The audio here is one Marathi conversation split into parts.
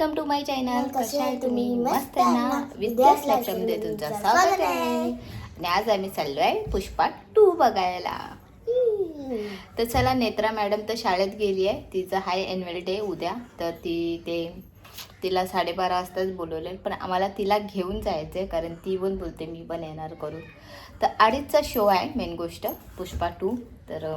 वेलकम टू माय चॅनल कसे कशा आहे तुम्ही? मस्त ना. विद्यास लॅपटॉपमध्ये तुमचं स्वागत आहे. आणि आज आम्ही चाललो आहे पुष्पा टू बघायला. तर चला नेत्रा मॅडम तर शाळेत गेली आहे. तिचं हाय एन्युअल डे उद्या. तर ती ते तिला साडेबारा वाजताच बोलवले पण आम्हाला तिला घेऊन जायचं आहे कारण ती पण बोलते मी पण येणार करून. तर अडीचचा शो आहे मेन गोष्ट पुष्पा टू. तर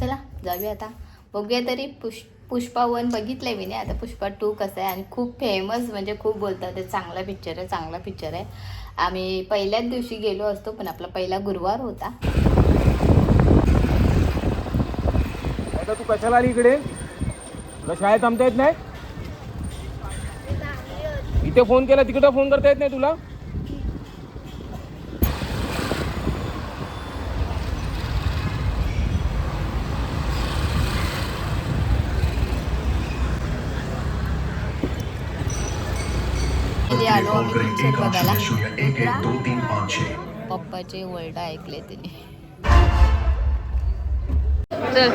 चला जाऊया आता. बघूया तरी पुष पुष्पा वन बघितलं आहे मी नाही. आता पुष्पा टू कसं आहे आणि खूप फेमस म्हणजे खूप बोलतात ते चांगला पिक्चर आहे चांगला पिक्चर आहे. आम्ही पहिल्याच दिवशी गेलो असतो पण आपला पहिला गुरुवार होता. आता तू कशाला आली इकडे? तुला शाळेत थांबता येत नाही? इथे फोन केला तिकडं फोन करता येत नाही तुला इथे आलो पिक्चर बघायला शून्य शून्य एक एक दो तीन पाच छः पप्पाचे वर्ड ऐकले तिने. चल.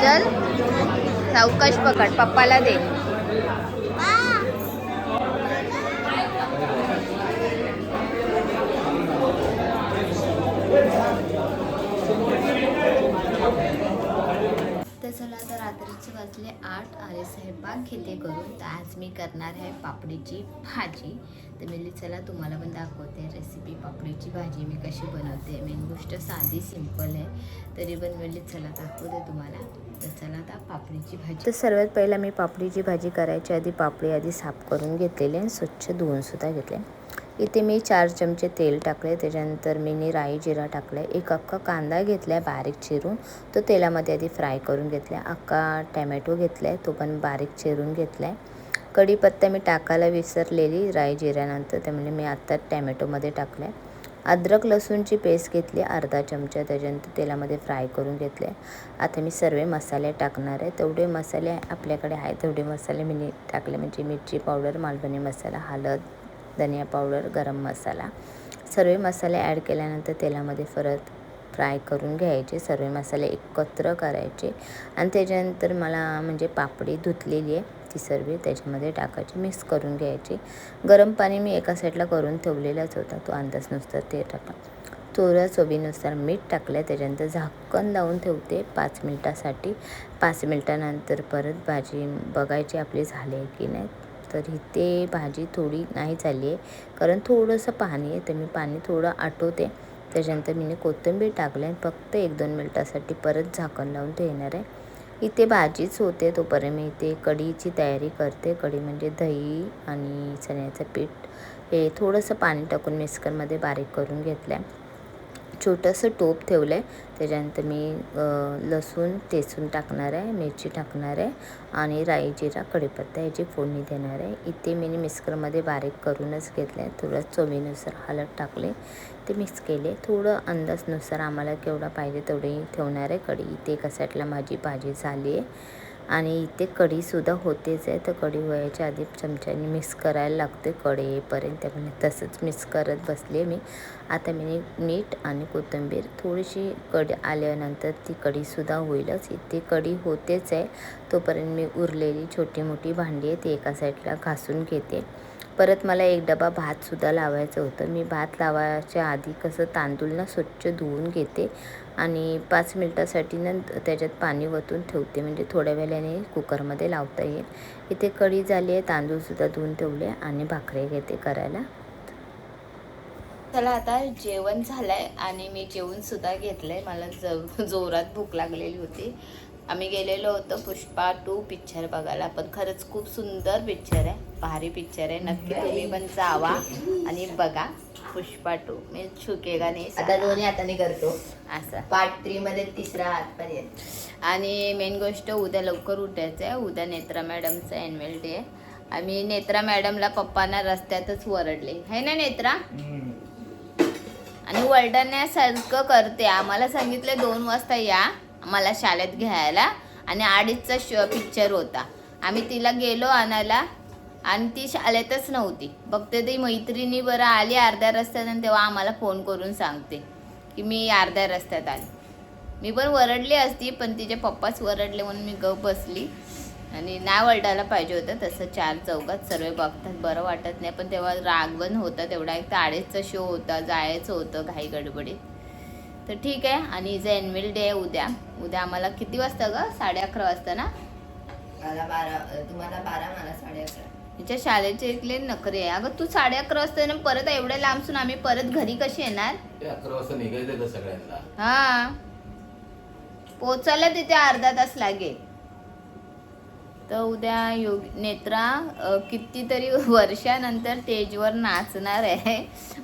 चल. सावकाश पकड. पप्पाला दे. तर चला आता रात्रीचे वाजले आठ. आणि स्वयंपाक घेते करून. तर आज मी करणार आहे पापडीची भाजी. तर मी चला तुम्हाला पण दाखवते रेसिपी पापडीची भाजी मी कशी बनवते. मेन गोष्ट साधी सिंपल आहे. तरी पण मी चला दाखवते तुम्हाला. तर चला आता पापडीची भाजी. तर सर्वात पहिला मी पापडीची भाजी करायची. आधी पापडी आधी साफ करून घेतलेली आणि स्वच्छ धुवूनसुद्धा घेतले इथे मी चार चमचे तेल टाकले त्याच्यानंतर मी राई जिरा टाकले एक अख्खा कांदा घेतला आहे बारीक चिरून तो तेलामध्ये आधी फ्राय करून घेतला आहे अख्खा टॅमॅटो घेतला आहे तो पण बारीक चिरून घेतला आहे कढीपत्ता मी टाकायला विसरलेली राई जिऱ्यानंतर त्यामुळे म्हणजे मी आत्ता टॅमॅटोमध्ये टाकलं. आहे अद्रक लसूणची पेस्ट घेतली अर्धा चमचा त्याच्यानंतर तेलामध्ये फ्राय करून घेतले. आता मी सर्व मसाले टाकणार आहे तेवढे मसाले आपल्याकडे आहे तेवढे मसाले मी टाकले म्हणजे मिरची पावडर मालवणी मसाला हळद धनिया पावडर गरम मसाला. सर्व मसाले ॲड केल्यानंतर तेलामध्ये परत फ्राय करून घ्यायचे. सर्व मसाले एकत्र करायचे. आणि त्याच्यानंतर मला म्हणजे पापडी धुतलेली आहे ती सर्व त्याच्यामध्ये टाकायची मिक्स करून घ्यायची. गरम पाणी मी एका साईडला करून ठेवलेलाच होता तो अंदाज नुसतं ते टाका. थोडं चवीनुसार मीठ टाकलं त्याच्यानंतर झाकण लावून ठेवते पाच मिनटासाठी. पाच मिनटानंतर परत भाजी बघायची आपली झाली आहे की नाही. तर इथे भाजी थोडी नाही झाली आहे. कारण थोडंसं पाणी आहे तर मी पाणी थोडं आटवते. त्याच्यानंतर मी कोथिंबीर टाकले आणि फक्त एक दोन मिनटासाठी परत झाकण लावून ठेवणार आहे. इथे भाजीच होते तोपर्यंत मी इथे कढीची तयारी करते. कढी म्हणजे दही आणि चण्याचं पीठ. हे थोडंसं पाणी टाकून मिक्सरमध्ये बारीक करून घेतलं आहे छोटंसं टोप ठेवलं आहे. त्याच्यानंतर मी लसूण तेचून टाकणार आहे मिरची टाकणार आहे आणि राई जिरा कढीपत्ता याची फोडणी देणार आहे. इथे मी मिक्सरमध्ये बारीक करूनच घेतलं आहे थोडं चवीनुसार हलद टाकले. ते मिक्स केले. थोडं अंदाजनुसार आम्हाला केवढा पाहिजे तेवढी ठेवणार आहे. कढी इथे एका साईडला माझी भाजी झाली आहे. आणि इथे कढीसुद्धा होतेच आहे. तर कढी व्हायच्या आधी चमच्याने मिक्स करायला लागते. कढी येईपर्यंत त्यामुळे तसंच मिक्स करत बसले मी. आता मी मीठ आणि कोथिंबीर थोडीशी कढी आल्यानंतर ती कढीसुद्धा होईलच. इथे कढी होतेच आहे. तोपर्यंत मी उरलेली छोटी मोठी भांडी आहे ती एका साईडला घासून घेते. परत मला एक डबा भातसुद्धा लावायचं होतं. मी भात लावायच्या आधी कसं तांदूळ ना स्वच्छ धुवून घेते आणि पाच मिनटासाठी ना त्याच्यात पाणी वतून ठेवते. म्हणजे थोड्या वेळाने कुकरमध्ये लावता येईल. इथे कढी झाली आहे तांदूळसुद्धा धुवून ठेवले आणि भाकरी घेते करायला. चला आता जेवण झालंय आणि मी जेवणसुद्धा घेतलं आहे मला ज जोरात भूक लागलेली होती. आम्ही गेलेलो होतो पुष्पा टू पिक्चर बघायला. पण खरंच खूप सुंदर पिक्चर आहे. भारी पिक्चर आहे. नक्की तुम्ही पण जावा आणि बघा पुष्पा टू. मी छुकेगा नाही आता दोन्ही हाताने करतो. असं. पार्ट थ्री मध्ये तिसरा हातपर्यंत. आणि मेन गोष्ट उद्या लवकर उठायचं आहे. उद्या नेत्रा मॅडमचा ॲन्युअल डे आहे. आम्ही नेत्रा मॅडमला पप्पांना रस्त्यातच वरडले. है ना नेत्रा? आणि वरडण्यासारखं करते. आम्हाला सांगितले दोन वाजता या. मला शाळेत घ्यायला आणि अडीचचा श पिक्चर होता. आम्ही तिला गेलो आणायला आणि ती शाळेतच नव्हती. बघते ती मैत्रिणी बरं आली अर्ध्या रस्त्यात आणि तेव्हा आम्हाला फोन करून सांगते की मी अर्ध्या रस्त्यात आली. मी पण वरडली असती पण तिचे पप्पाच वरडले म्हणून मी गप बसली. आणि नाही वरडायला पाहिजे होतं तसं चार चौकात सर्व बघतात. बरं वाटत नाही पण तेव्हा रागवण होता तेवढा. एक तर अडीचचा शो होता जायचं होतं घाई गडबडीत. तर ठीक आहे. आणि हिचं एनवेल डे आहे उद्या. उद्या आम्हाला किती वाजता ग? साडे अकरा वाजता ना? मला बारा तुम्हाला बारा मला साडे अकरा. हिच्या शाळेचे इथले नखरे आहे. अगं तू साडे अकरा वाजता ना परत एवढ्या लांबसून आम्ही परत घरी कशी येणार? ते अकरा वाजता निघायचं का सगळ्यांना. हा. पोचायला तिथे अर्धा तास लागेल. तर उद्या योग नेत्रा कितीतरी वर्षानंतर स्टेजवर नाचणार आहे.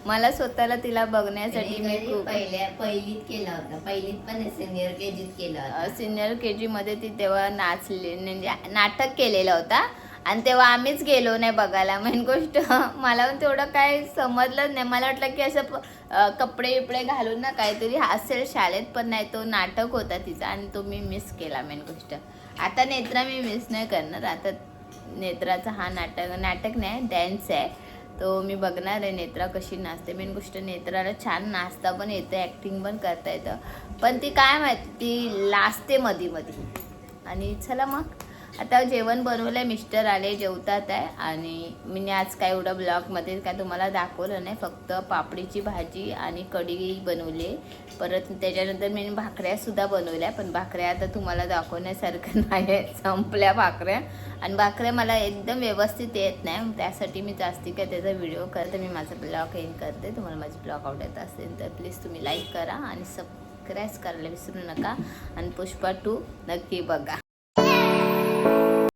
मला स्वतःला तिला बघण्यासाठी मी खूप पहिल्या पहिलीत केला होता. पहिलीत पण सिनियर के जीत केला सिनियर के जीमध्ये ती तेव्हा नाचले म्हणजे नाटक केलेलं होता. आणि तेव्हा आम्हीच गेलो नाही बघायला. मेन गोष्ट मला पण तेवढं काय समजलं नाही. मला वाटलं की असं कपडे इपडे घालून ना काहीतरी असेल शाळेत पण नाही तो नाटक होता तिचा आणि तो मी मिस केला मेन गोष्ट. आता नेत्रा मी मिस नाही करणार. आता नेत्राचा हा नाटक नाटक नाही डॅन्स आहे. तो मी बघणार आहे नेत्रा कशी नाचते. मेन गोष्ट नेत्राला छान नाचता पण येतं ॲक्टिंग पण करता येतं. पण ती काय माहिती ती लाजते मधी मधी. आणि चला मग. आता जेवण बनवलं आहे मिस्टर आले जेवतात आहे. आणि मी आज काय एवढं ब्लॉगमध्ये काय तुम्हाला दाखवलं नाही. फक्त पापडीची भाजी आणि कढी बनवली. परत त्याच्यानंतर मी भाकऱ्यासुद्धा बनवल्या पण भाकऱ्या आता तुम्हाला दाखवण्यासारखं नाही आहे संपल्या भाकऱ्या. आणि भाकऱ्या मला एकदम व्यवस्थित येत नाही. त्यासाठी मी जास्ती काय त्याचा व्हिडिओ करते मी माझा ब्लॉग एंड करते. तुम्हाला माझे ब्लॉग आवडत असेल तर प्लीज तुम्ही लाईक करा आणि सबस्क्राईब करायला विसरू नका. आणि पुष्पा टू नक्की बघा.